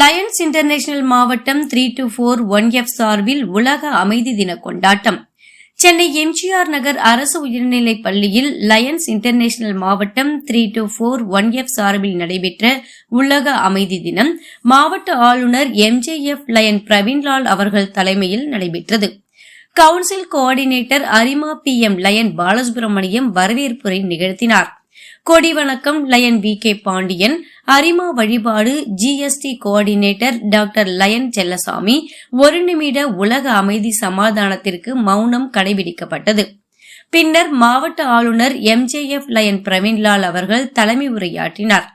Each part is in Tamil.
லயன்ஸ் இன்டர்நேஷனல் மாவட்டம் three two four one F சார்பில் உலக அமைதி தின கொண்டாட்டம். சென்னை எம்ஜிஆர் நகர் அரசு உயர்நிலைப் பள்ளியில் லயன்ஸ் இன்டர்நேஷனல் மாவட்டம் three two four one F சார்பில் நடைபெற்ற உலக அமைதி தினம் மாவட்ட ஆளுநர் எம்ஜேஎஃப் லயன் பிரவீன்லால் அவர்கள் தலைமையில் நடைபெற்றது. கவுன்சில் கோஆர்டினேட்டர் அரிமா பி எம் லயன் பாலசுப்ரமணியம் வரவேற்புரை நிகழ்த்தினார். கொடி வணக்கம் லயன் வி கே பாண்டியன் அரிமா வழிபாடு GST coordinator doctor lion Chellasamy ஒரு நிமிட உலக அமைதி சமாதானத்திற்கு மௌனம் கடைபிடிக்கப்பட்டது. பின்னர் மாவட்ட ஆளுநர் எம்ஜேஎஃப் லயன் பிரவீன்லால் அவர்கள் தலைமை உரையாற்றினார்.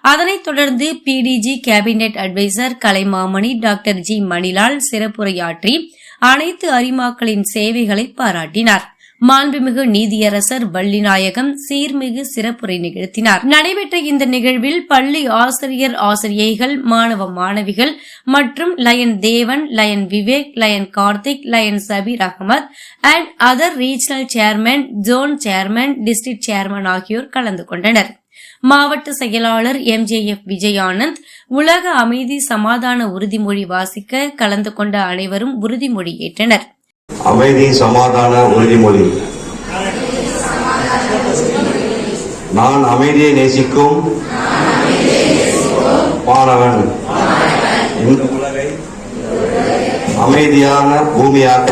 அதனைத் தொடர்ந்து PDG cabinet adviser Kalaimamani doctor G Manilal சிறப்புரையாற்றி அனைத்து அரிமாக்களின் சேவைகளை பாராட்டினார். மாண்புமிகு நீதியரசர் வள்ளிநாயகம் சீர்மிகு சிறப்புரை நிகழ்த்தினார். நடைபெற்ற இந்த நிகழ்வில் பள்ளி ஆசிரியர் ஆசிரியைகள் மாணவ மாணவிகள் மற்றும் lion Devan lion Vivek lion Karthik lion Sabir Ahamed and other regional chairman zone chairman district chairman ஆகியோர் கலந்து கொண்டனர். மாவட்ட செயலாளர் எம்ஜேஎஃப் விஜயானந்த் உலக அமைதி சமாதான உறுதிமொழி வாசிக்க கலந்து கொண்ட அனைவரும் உறுதிமொழி ஏற்றனர். அமைதி சமாதான உறுதிமொழி நான் அமைதியை நேசிக்கும் மாணவன் இந்த உலகை அமைதியான பூமியாக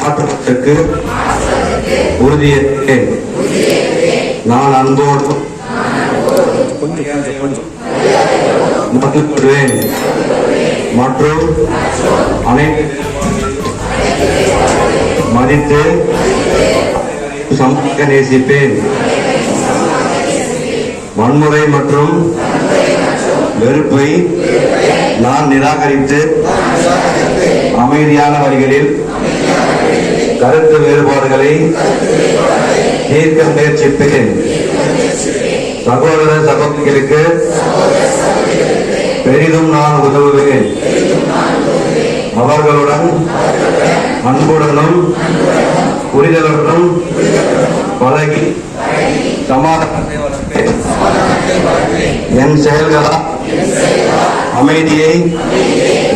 மாற்றுவதற்கு உறுதியேற்றேன் நான் அன்போடு மற்றும் அனைத்து மதித்து சமூக நேசிப்பேன் வன்முறை மற்றும் வெறுப்பை நான் நிராகரித்து அமைதியான வழிகளில் கருத்து வேறுபாடுகளை தீர்க்க முயற்சிப்பேன். சகோதர சகோதரிகளுக்கு பெரிதும் நான் உதவுவேன். அவர்களுடன் அன்புடனும் புரிதலுடனும் பழகி சமாதானத்தை வளர்ப்பேன். என் செயல்களால் அமைதியை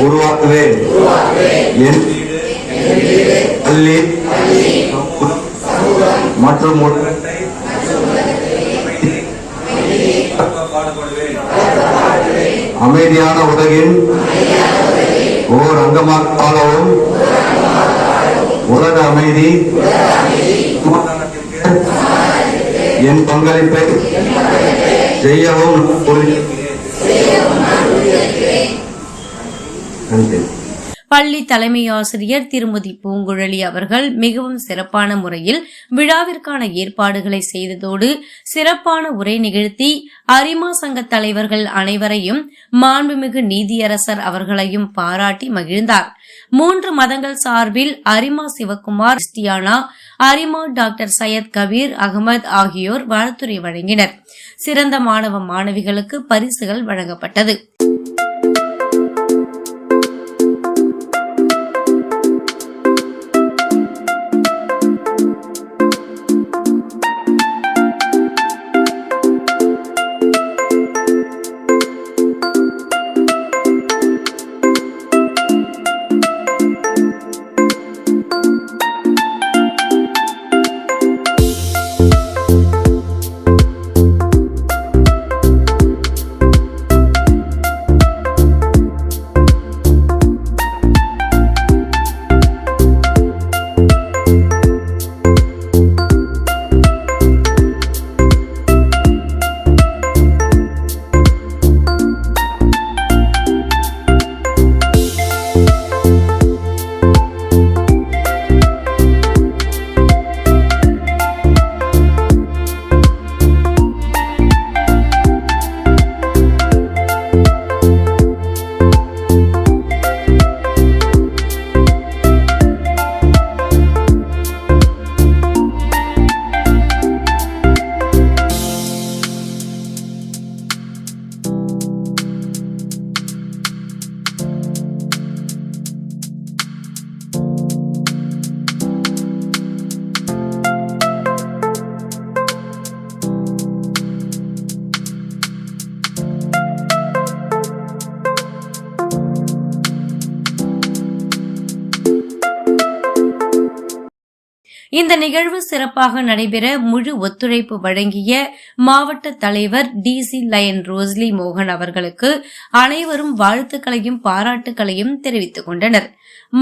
உருவாக்குவேன் என் பள்ளி மற்றும் அமைதியான உலகின் ஓர் அங்கமாகவும் உலக அமைதி என் பங்களிப்பை செய்யவும் நன்றி. பள்ளி தலைமை ஆசிரியர் திருமதி பூங்குழலி அவர்கள் மிகவும் சிறப்பான முறையில் விழாவிற்கான ஏற்பாடுகளை செய்ததோடு சிறப்பான உரை நிகழ்த்தி அரிமா சங்க தலைவர்கள் அனைவரையும் மாண்புமிகு நீதியரசர் அவர்களையும் பாராட்டி மகிழ்ந்தார். மூன்று மதங்கள் சார்பில் அரிமா சிவகுமார் கிறிஸ்டியானா அரிமா டாக்டர் சையத் கபீர் அகமது ஆகியோர் வாழ்த்துறை வழங்கினர். சிறந்த மாணவ மாணவிகளுக்கு பரிசுகள் வழங்கப்பட்டது. இந்த நிகழ்வு சிறப்பாக நடைபெற முழு ஒத்துழைப்பு வழங்கிய மாவட்ட தலைவர் டிசி லயன் ரோஸ்லி மோகன் அவர்களுக்கு அனைவரும் வாழ்த்துக்களையும் பாராட்டுக்களையும் தெரிவித்துக் கொண்டனர்.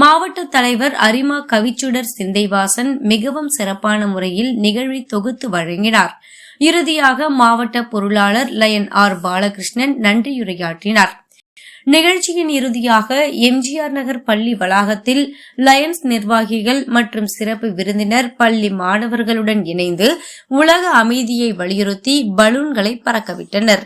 மாவட்ட தலைவர் அரிமா கவிச்சுடர் சிந்தைவாசன் மிகவும் சிறப்பான முறையில் நிகழ்வை தொகுத்து வழங்கினார். இறுதியாக மாவட்ட பொருளாளர் லயன் ஆர் பாலகிருஷ்ணன் நன்றியுரையாற்றினார். நிகழ்ச்சியின் இறுதியாக எம்ஜிஆர் நகர் பள்ளி வளாகத்தில் லயன்ஸ் நிர்வாகிகள் மற்றும் சிறப்பு விருந்தினர் பள்ளி மாணவர்களுடன் இணைந்து உலக அமைதியை வலியுறுத்தி பலூன்களை பறக்கவிட்டனர்.